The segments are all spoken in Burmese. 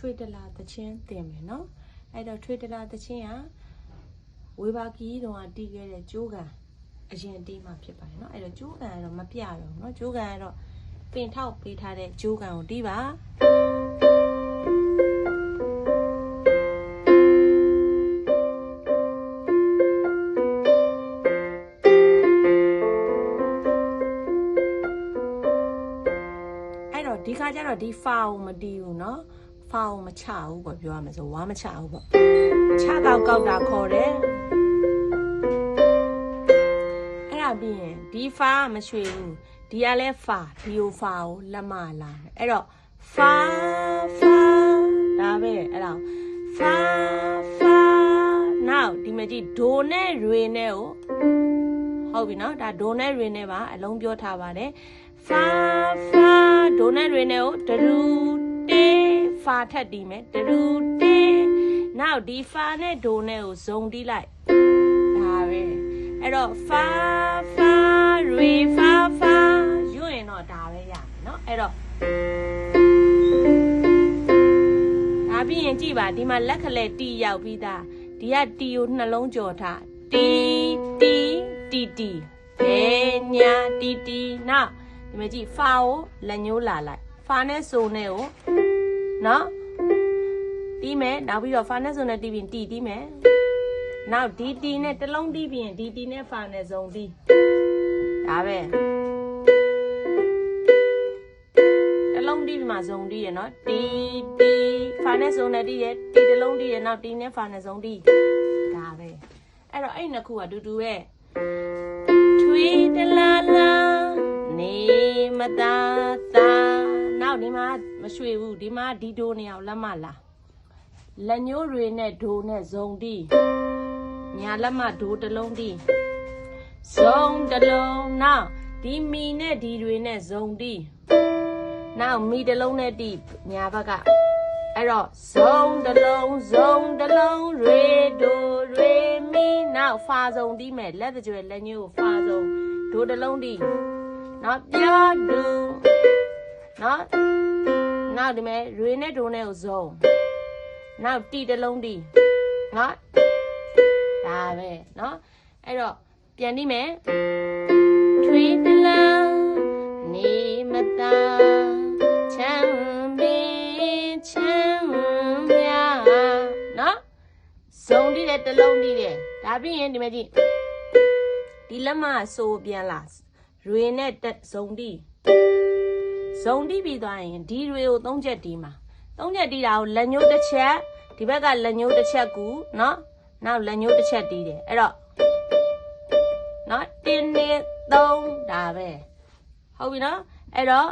ထွေတလာသချင်းတင်မယ်နော်အဲ့တော့ထွေတလာသချင်းကဝေဘာကီတုန်းကတီးခဲ့တဲ့ကျိုးကန်အရင်တီးမှဖြစ်ပါတယ်နော်အဲ့တော့ကျိုးကန်ကတော့မပြတော့ဘူးနော်ကျိုးကန်ကတော့ပင်ထောက်ပေးထားတဲ့ကျိုးကန်ကိုတီးပါအဲ့တော့ဒီခါကျတော့ဒီဖာကိုမတီးဘူးเนาะ ဖာကိုမချဘူးပေါ့ပြောရမယ်ဆိုဝါမချဘူးပေါ့ချတော့ကောက်တာခေါ်တယ်အဲ့ဒါပြီးရင်ဒီဖာကမရွှေဘူးဒီကလည်းဖာဒီကိုဖာကိုလက်မလာတယ်အဲ့တော့ဖာဖာဒါပဲအဲ့ဒါဖာဖာနောက်ဒီမကြီးဒိုနဲ့ရွေနဲ့ကိုဟုတ်ပြီနော်ဒါဒိုနဲ့ရွေနဲ့ပါအလုံးပြောထားပါတယ်ဖာဖာဒိုနဲ့ရွေနဲ့ကိုဒရူ တေဖာထက်တီးမယ်ဒရူတေနောက်ဒီဖာနဲ့ဒိုနဲ့ကိုဇုံတီးလိုက်ဒါပဲအဲ့တော့ဖာဖာရွေဖာဖာရွရင်တော့ဒါပဲရမယ်နော်အဲ့တော့ဒါပြီးရင်ကြည့်ပါဒီမှာလက်ခလဲတီရောက်ပြီးသားဒီကတီကိုနှလုံးကြော်ထားတီတီတီတီဘယ်ညာတီတီနောက်ဒီမှာကြည့်ဖာကိုလက်ညှိုးလာလိုက်ဖာနဲ့ဆိုနဲ့ကို နော်တီးမယ်နောက်ပြီးတော့ဖာနဲ့ဆိုနဲ့တီးပြီးတီတီးမယ်နောက်ဒီတီနဲ့တစ်လုံးတီးပြီးရင်ဒီတီနဲ့ဖာနဲ့ဇုံတီးဒါပဲတစ်လုံးတီးပြီးမှဇုံတီးရနော်တီတီဖာနဲ့ဇုံနဲ့တီးရတီတစ်လုံးတီးရနောက်တီနဲ့ဖာနဲ့ဇုံတီးဒါပဲအဲ့တော့အဲ့နှစ်ခုကတူတူပဲထွေးတလာလာနေမသာသာ နောက်ဒီမှာမရွှေဘူးဒီမှာဒီဒိုနေအောင်လက်မလာလက်ညိုးတွေနဲ့ဒိုနဲ့ဇုံတီးညာလက်မဒိုတစ်လုံးတီးဇုံတစ်လုံးနောက်ဒီမီနဲ့ဒီတွေနဲ့ဇုံတီးနောက်မီတစ်လုံးနဲ့တီးညာဘက်ကအဲ့တော့ဇုံတစ်လုံးဇုံတစ်လုံးရေဒိုရေမီနောက်ဖာဇုံတီးမယ်လက်တကြွယ်လက်ညိုးကိုဖာဇုံဒိုတစ်လုံးတီးနောက်ပြောဒူ နော်နောက်ဒီမဲ့ရွေနဲ့ဒိုနဲ့ကိုဇုံနောက်တီတစ်လုံးတီနော်ဒါပဲနော်အဲ့တော့ပြန် đi မယ်ထွေးတလာနေမသာချမ်းပင်ချမ်းမြနော်ဇုံတီတဲ့တစ်လုံးတီတဲ့ဒါပြီးရင်ဒီမဲ့ကြည့်ဒီလက်မဆိုပြန်လာရွေနဲ့တက်ဇုံတီ ဇုံတီပြီးသွားရင်ဒီတွေကိုသုံးချက်တီးမှာသုံးချက်တီးတာကိုလက်ညှိုးတစ်ချက်ဒီဘက်ကလက်ညှိုးတစ်ချက်ကူနော်နောက်လက်ညှိုးတစ်ချက်တီးတယ်အဲ့တော့နော်တင်းနေသုံးဒါပဲဟုတ်ပြီနော်အဲ့တော့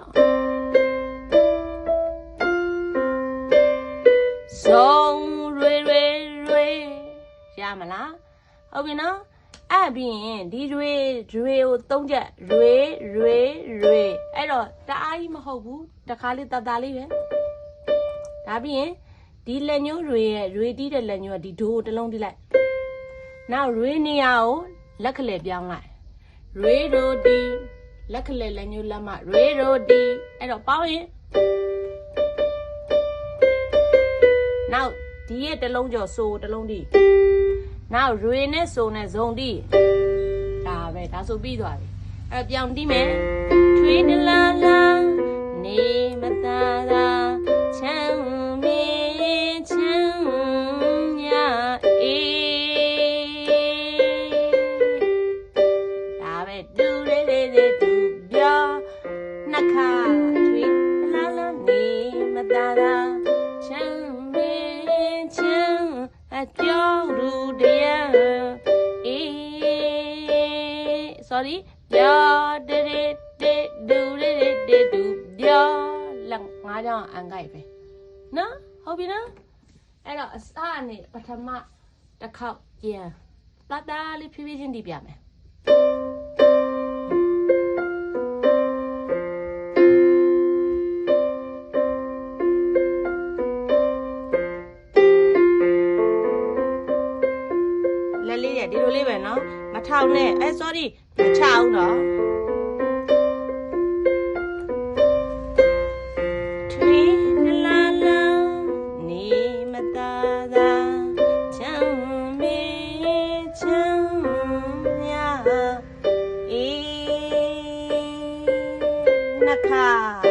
ဇုံရွေရွေရွေရမလားဟုတ်ပြီနော် အဲ့ပြီးရင်ဒီရွေရွေကိုသုံးချက်ရွေရွေရွေအဲ့တော့တအားကြီးမဟုတ်ဘူးတခါလေးတတလေးပဲဒါပြီးရင်ဒီလက်ညှိုးရွေရဲ့ရွေတီးတဲ့လက်ညှိုးကဒီဒိုးတစ်လုံးတီးလိုက်နောက်ရွေနေရာကိုလက်ခလဲပြောင်းလိုက်ရွေဒိုတီလက်ခလဲလက်ညှိုးလက်မရွေဒိုတီအဲ့တော့ပေါင်းရင်နောက်ဒီရဲ့တစ်လုံးကျော်ဆိုတစ်လုံးတီး နောက်ရွေနဲ့ဆိုနဲ့ဇုံတီးဒါပဲဒါဆိုပြီးသွားပြီအဲ့တော့ပြောင်းတီးမယ်ထွေးတလာလာနေမသာသာချမ်းမင်းချမ်းမြအေးဒါပဲဒူ အပြောင်းလူတရားအေး sorry ပြောတဲ့တဲ့ဒူတဲ့တဲ့ဒူပြောလက်ငါးကြောင်အန်ကိုက်ပဲနော်ဟုတ်ပြီနော်အဲ့တော့အစအနေပထမတစ်ခေါက်ပြန်တတလေးဖြည်းဖြည်းချင်းဒီပြမယ် ရဲ့ဒီလိုလေးပဲနော်မထောင်နဲ့အဲ sorry မချအောင်နော်ค่ะ